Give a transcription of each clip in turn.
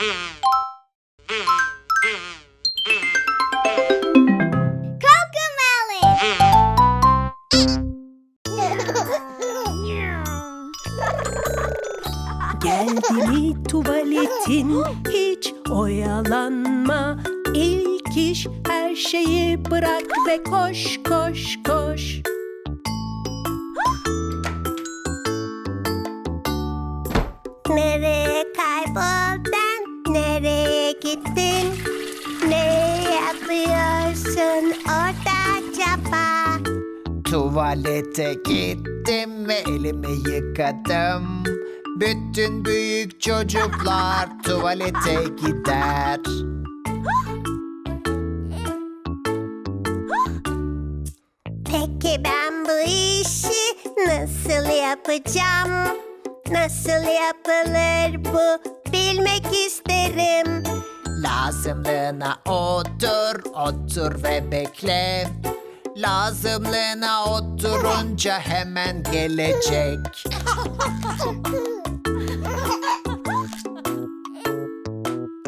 Geldi mi tuvaletin hiç oyalanma. İlk iş her şeyi bırak ve koş koş koş gittin? Ne yapıyorsun orada acaba? Tuvalete gittim ve elimi yıkadım. Bütün büyük çocuklar tuvalete gider. Peki ben bu işi nasıl yapacağım? Nasıl yapılır bu bilmek isterim. Lazımlığına otur, otur ve bekle. Lazımlığına oturunca hemen gelecek.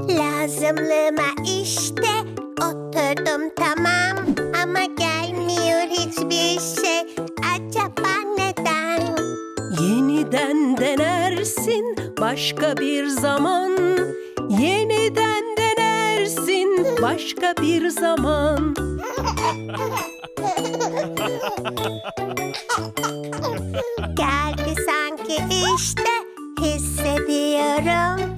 Lazımlığıma işte oturdum tamam ama gelmiyor hiçbir şey. Acaba neden? Yeniden denersin başka bir zaman Yeniden denersin başka bir zaman Geldi sanki işte hissediyorum.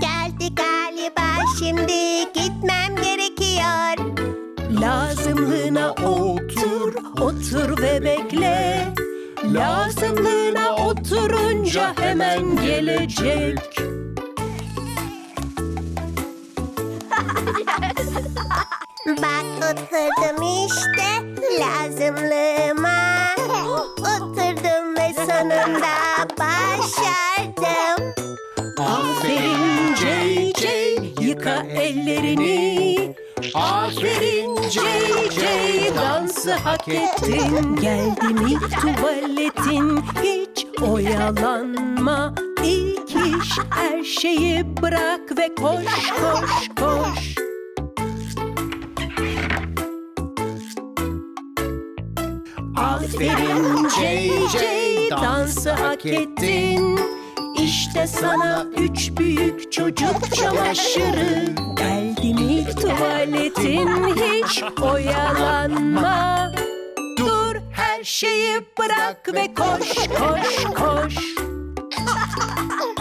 Geldi galiba şimdi gitmem gerekiyor. Lazımlığına otur, otur ve bekle Lazımlığına oturunca hemen gelecek oturdum işte lazımlığıma. Oturdum ve sonunda başardım. Aferin JJ, yıka ellerini. Aferin JJ, dansı hak ettin. Geldi mi tuvaletin, hiç oyalanma. İlk iş her şeyi bırak ve koş koş koş Aferin JJ, dansı hak ettin. İşte sana üç büyük çocuk çamaşırı. Geldi mi tuvaletin? Hiç oyalanma. Dur her şeyi bırak ve koş koş koş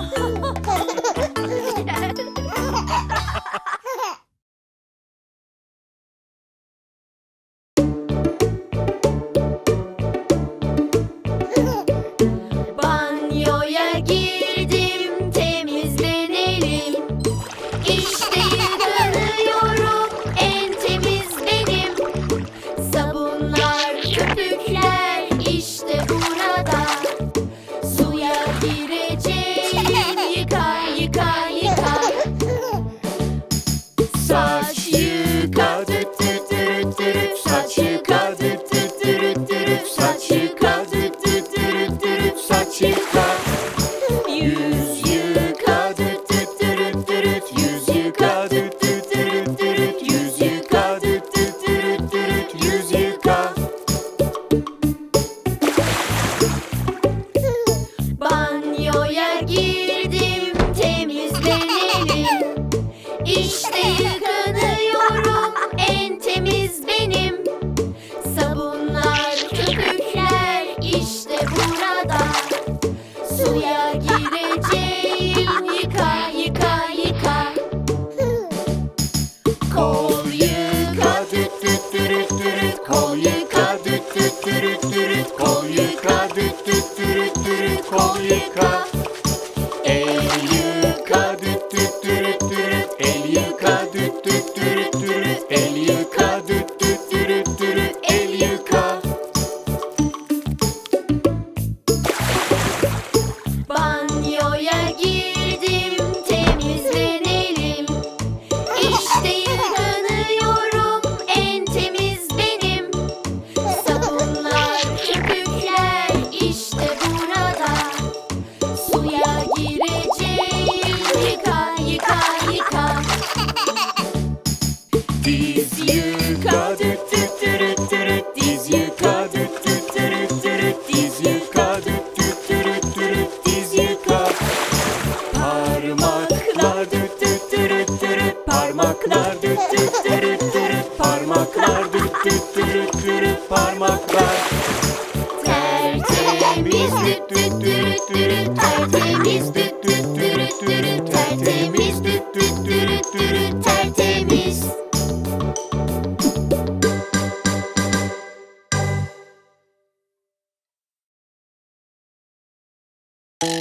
Baba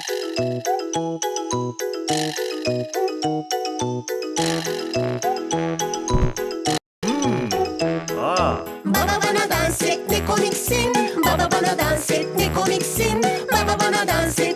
bana dans et ne komiksin? Baba bana dans et ne komiksin? Baba bana dans et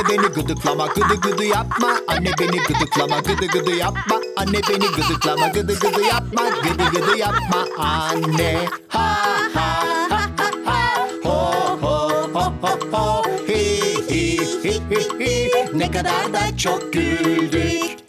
Anne beni gıdıklama gıdı gıdı yapma. Anne beni gıdıklama gıdı gıdı yapma. Anne beni gıdıklama gıdı gıdı yapma. Gıdı gıdı yapma anne. Ha ha ha ha ha. Ho ho ho ho ho. Hi hi hi hi hi. Ne kadar da çok güldük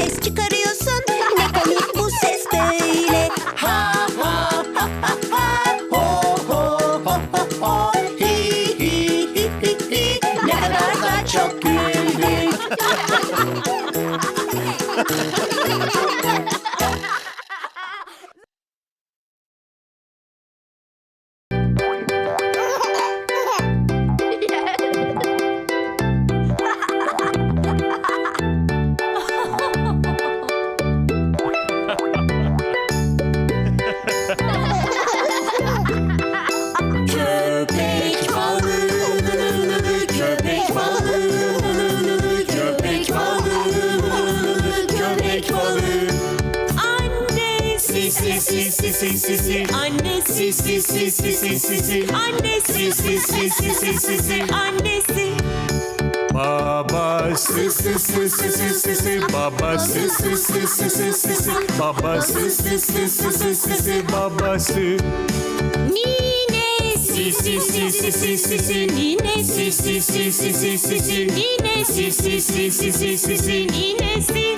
ses çıkarıyorsun. Ne komik bu ses böyle. Ha ha Babası sı sı sı sı sı sı Babası sı sı sı sı sı sı Babası sı sı sı sı sı sı Babası Ninesi Si si si si si si si Ninesi Si si si si si si si Ninesi Si si si si si si si Ninesi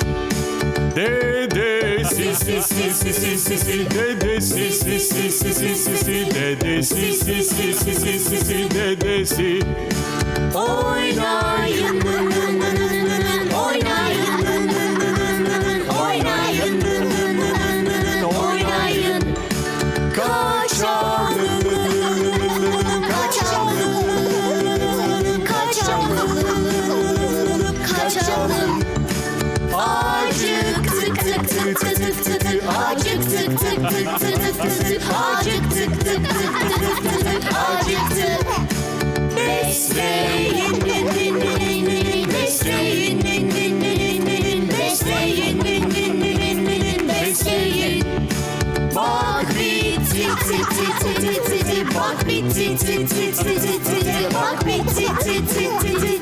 Dedesi si si si si si si Dedesi si si si si si si Dedesi si si si si si si Dedesi Oynayın nın nın Bak bitti ti ti ti ti ti ti Bak bitti ti ti ti ti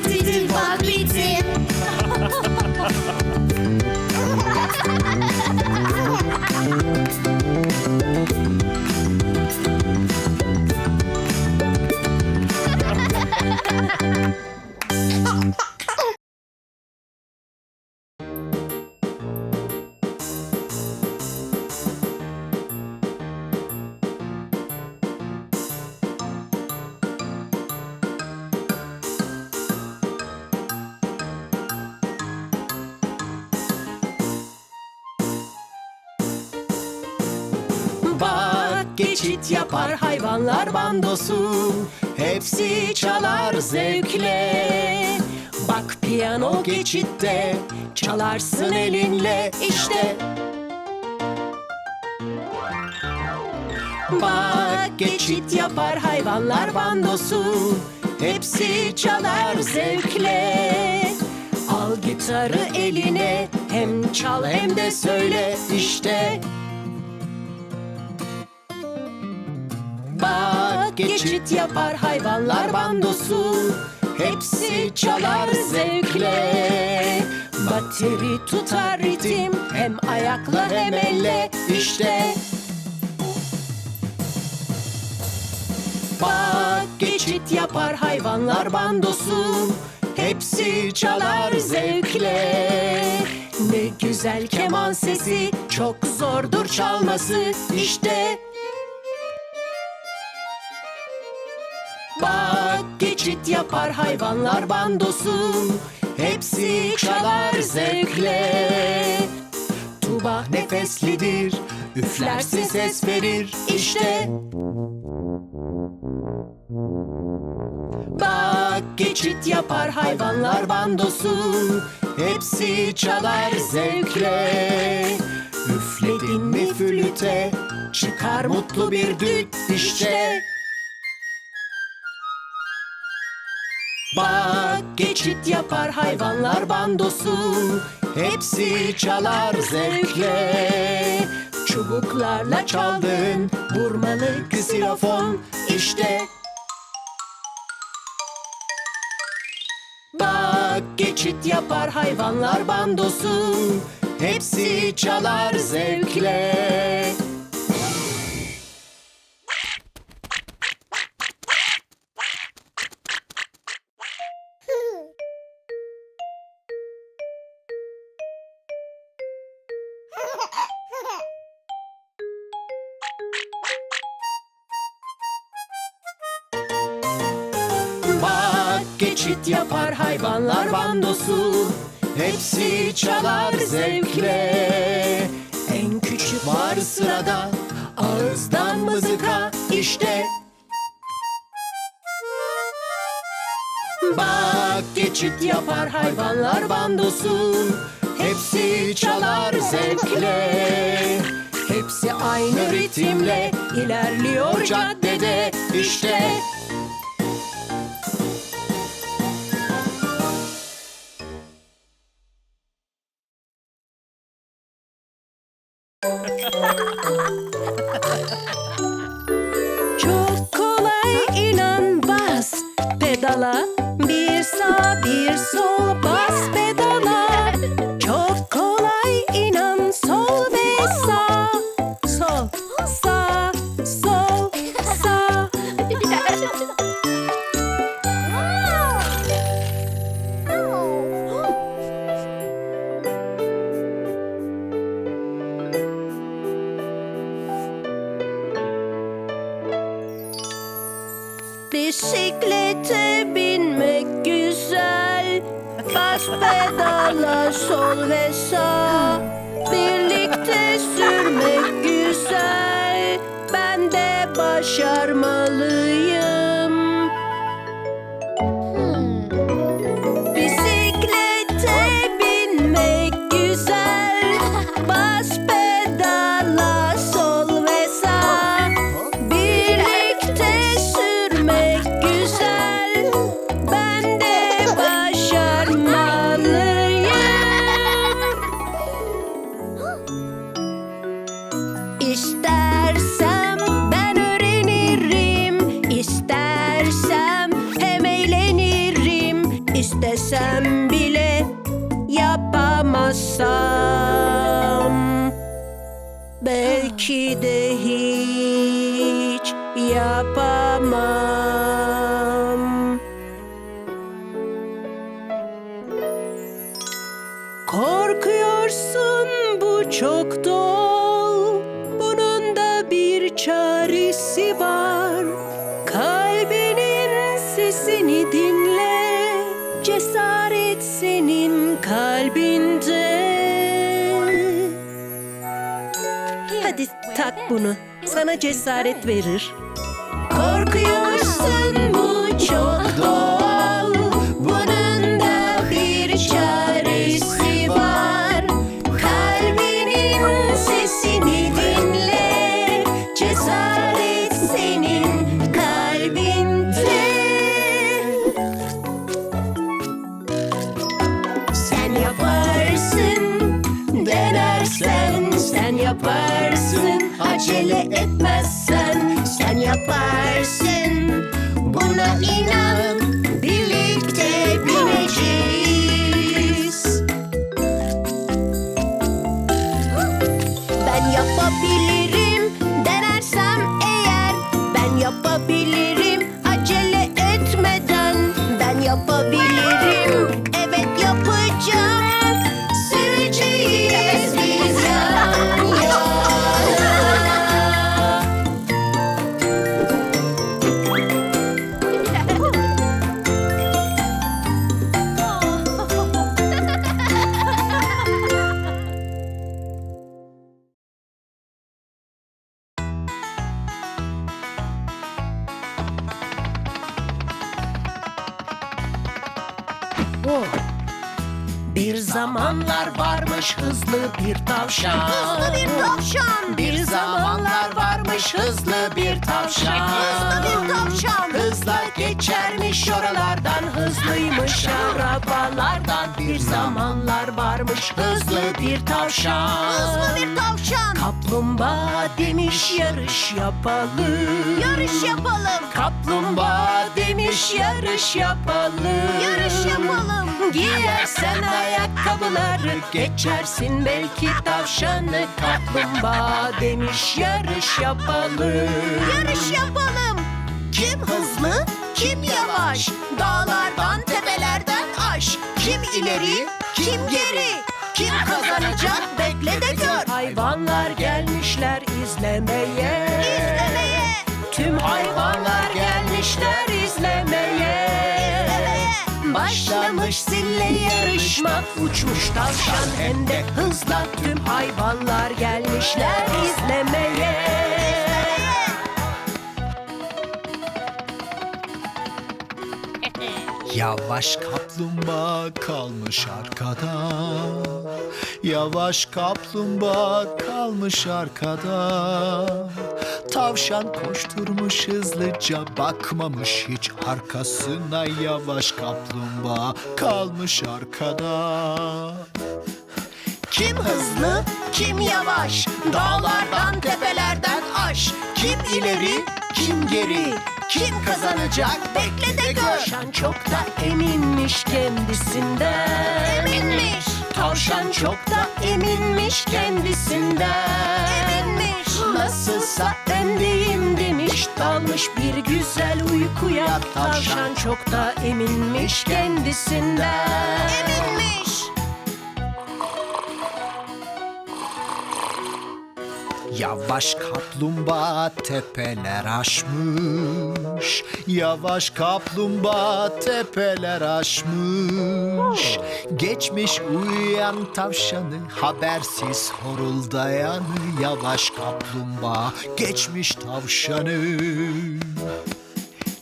Geçit yapar hayvanlar bandosu. Hepsi çalar zevkle. Bak piyano geçitte Çalarsın elinle işte. Bak geçit yapar hayvanlar bandosu. Hepsi çalar zevkle. Al gitarı eline Hem çal hem de söyle işte. Bak geçit yapar hayvanlar bandosu. Hepsi çalar zevkle. Bateri tutar ritim Hem ayakla hem elle. İşte. Bak geçit yapar hayvanlar bandosu. Hepsi çalar zevkle. Ne güzel keman sesi Çok zordur çalması. İşte Bak geçit yapar hayvanlar bandosu. Hepsi çalar zevkle. Tuba nefeslidir Üflerse ses verir. İşte. Bak geçit yapar hayvanlar bandosu. Hepsi çalar zevkle. Üfledin mi flüte Çıkar mutlu bir düt. İşte Bak geçit yapar hayvanlar bandosu. Hepsi çalar zevkle. Çubuklarla çaldığın vurmalı ksilofon işte. Bak geçit yapar hayvanlar bandosu. Hepsi çalar zevkle Geçit yapar hayvanlar bandosu. Hepsi çalar zevkle. Hepsi aynı ritimle ilerliyor caddede. İşte de Korkuyorsun bu çok doğal. Bunun da bir çaresi var. Kalbinin sesini dinle Cesaret senin kalbinde. Hadi tak bunu sana cesaret verir You know. Hızlı bir tavşan Hızlı bir tavşan. Hızla geçermiş oralardan Hızlıymış arabalardan Bir zamanlar varmış hızlı bir tavşan Hızlı bir tavşan. Kaplumbağa demiş yarış yapalım Yarış yapalım. Kaplumbağa demiş yarış yapalım Yarış yapalım. Giyersen ayakkabıları geçersin belki tavşanı Kaplumbağa demiş yarış yapalım Yarış yapalım. Kim hızlı kim yavaş? Dağlardan tepelerden aş. Kim ileri kim geri? Kim kazanacak? Bekle de gör. Hayvanlar gelmişler izlemeye. İzlemeye. Tüm hayvanlar gelmişler izlemeye. Başlamış zille yarışma Uçmuş tavşan hem de hızla. Tüm hayvanlar gelmişler izlemeye Yavaş kaplumbağa kalmış arkada. Yavaş kaplumbağa kalmış arkada. Tavşan koşturmuş hızlıca bakmamış hiç arkasına. Yavaş kaplumbağa kalmış arkada. Kim hızlı, kim yavaş? Dağlardan, tepelerden aş. Kim ileri, kim geri Kim kazanacak? Bekle de gör. Tavşan çok da eminmiş kendisinden. Eminmiş. Tavşan çok da eminmiş kendisinden. Eminmiş. Nasılsa öndeyim demiş. Dalmış bir güzel uykuya. Tavşan çok da eminmiş kendisinden Yavaş kaplumbağa tepeler aşmış. Yavaş kaplumbağa tepeler aşmış. Geçmiş uyuyan tavşanı habersiz horuldayanı Yavaş kaplumbağa geçmiş tavşanı.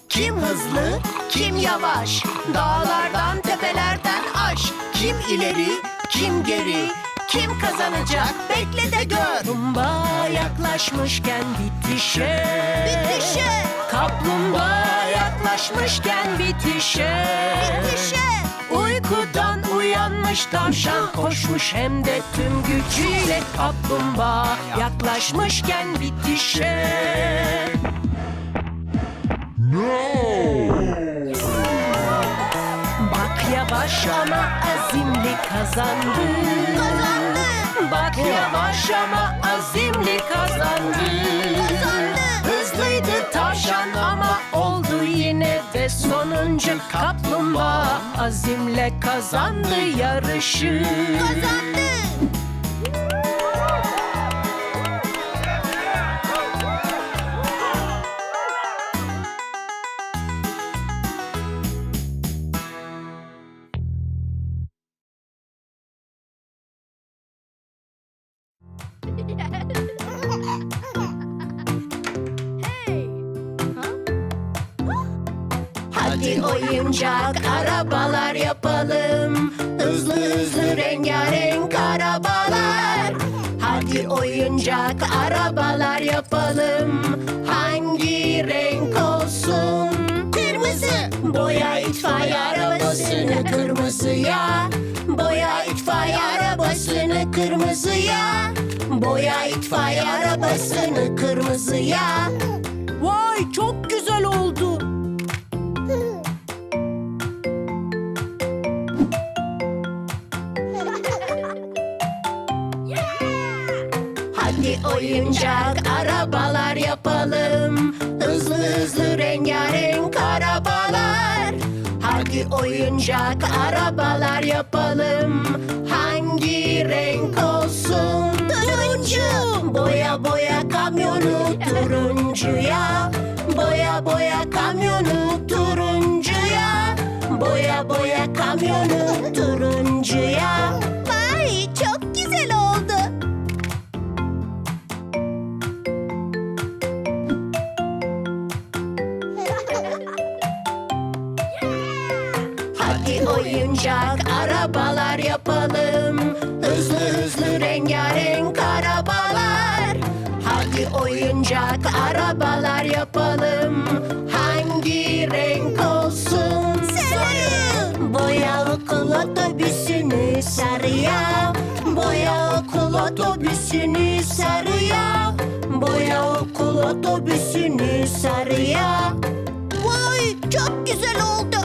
Kim hızlı, kim yavaş Dağlardan, tepelerden aş. Kim ileri, kim geri Kim kazanacak bekle de gör Kaplumbağa yaklaşmışken bitişe Bitişe. Kaplumbağa yaklaşmışken bitişe Bitişe. Uykudan uyanmış tavşan koşmuş hem de tüm gücüyle Kaplumbağa yaklaşmışken bitişe Bak yavaş ama azimli kazandı Kazandı. Yavaş ama azimli Kazandı. Hızlıydı tavşan ama oldu yine de sonuncu Kaplumbağa azimle kazandı yarışı Kazandı. Arabalar yapalım. Hızlı hızlı rengarenk arabalar. Hadi oyuncak arabalar yapalım. Hangi renk olsun? Kırmızı. Boya itfaiye arabasını kırmızıya. Boya itfaiye arabasını kırmızıya. Boya itfaiye arabasını kırmızıya. Vay çok güzel oldu oyuncak arabalar yapalım. Hızlı hızlı rengarenk arabalar. Hadi oyuncak arabalar yapalım? Hangi renk olsun? Turuncu. Boya boya kamyonu turuncuya. Boya boya kamyonu turuncuya. Boya boya kamyonu turuncuya otobüsünü sarıya Vay çok güzel oldu.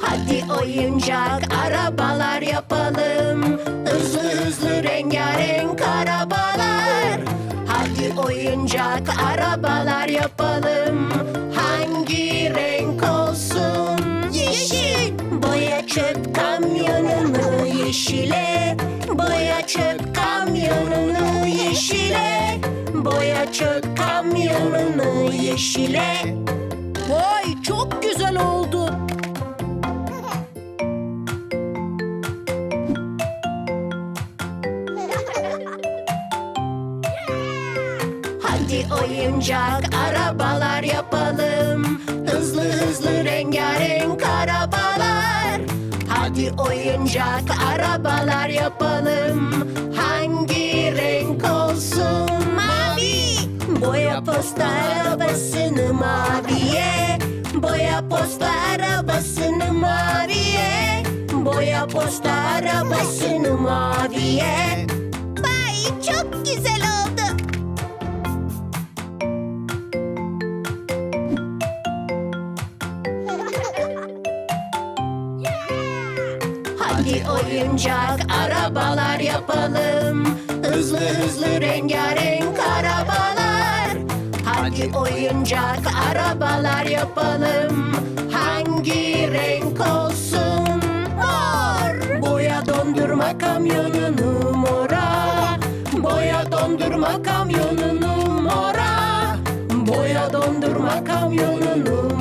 Hadi oyuncak arabalar yapalım. Hızlı hızlı rengarenk arabalar. Hadi oyuncak arabalar yapalım yeşile. Vay çok güzel oldu. Hadi oyuncak arabalar yapalım. Hızlı hızlı rengarenk arabalar. Hadi oyuncak arabalar yapalım posta arabasını maviye Boya posta arabasını maviye Boya posta arabasını maviye Vay çok güzel oldu. Hadi oyuncak arabalar yapalım Hızlı hızlı rengarenk arabalar oyuncak arabalar yapalım? Hangi renk olsun? Mor. Boya dondurma kamyonunu mora. Boya dondurma kamyonunu mora. Boya dondurma kamyonunu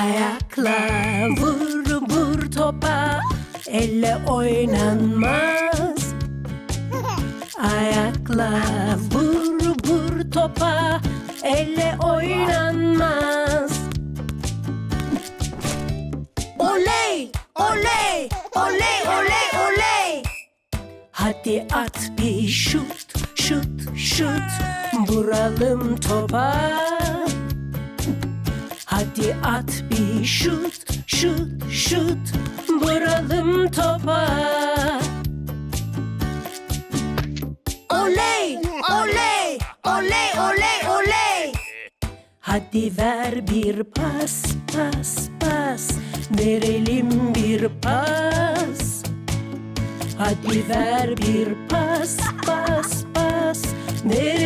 Ayakla vur vur topa. Elle oynanmaz. Ayakla vur vur topa. Elle oynanmaz. Oley oley oley oley oley. Hadi at bir şut, şut, şut. Vuralım topa Hadi at bir şut, şut, şut. Vuralım topa. Oley, oley, oley, oley, oley. Hadi ver bir pas, pas, pas. Verelim bir pas. Hadi ver bir pas, pas, pas. Verelim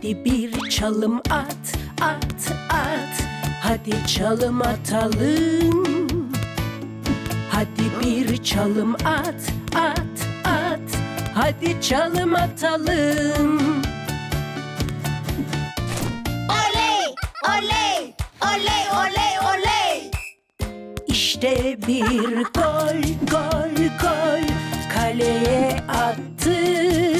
Hadi bir çalım at, at, at. Hadi çalım atalım. Hadi bir çalım at, at, at. Hadi çalım atalım. Oley, oley, oley, oley, oley. İşte bir gol, gol, gol. Kaleye attık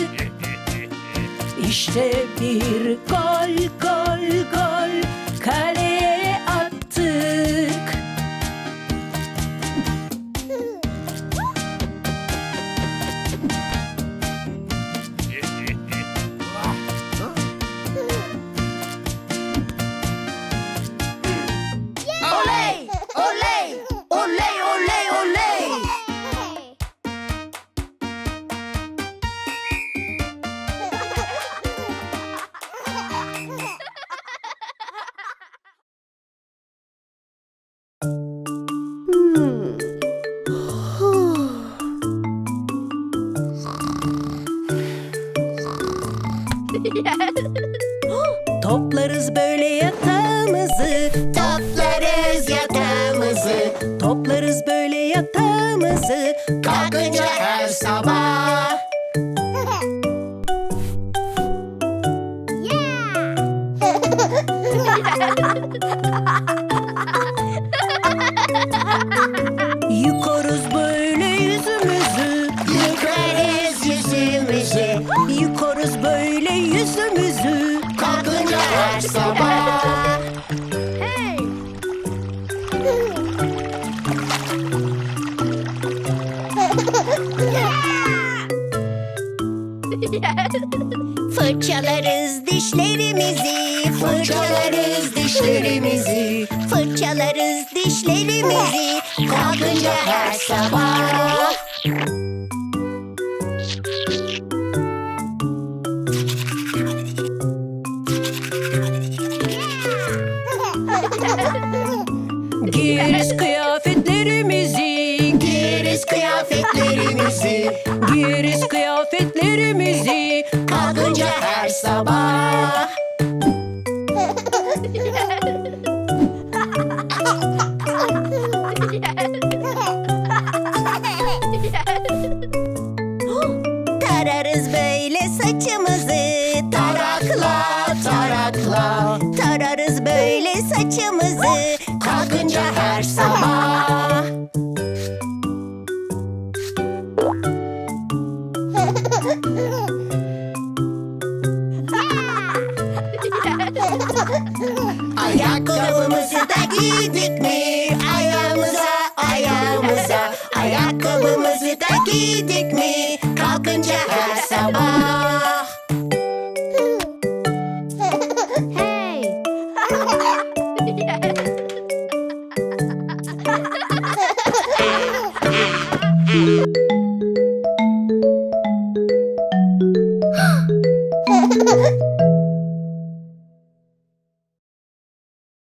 İşte bir gol, gol, gol. Kaleye Yüzümüzü Yıkarız böyle yüzümüzü kalkınca her sabah. Fırçalarız dişlerimizi, fırçalarız dişlerimizi, fırçalarız dişlerimizi, kalkınca her sabah. Saçımızı tarakla tarakla Tararız böyle saçımızı kalkınca her sabah Ayakkabımızı da giydik mi? Ayağımıza, ayağımıza Ayakkabımızı da giydik mi? Kalkınca her sabah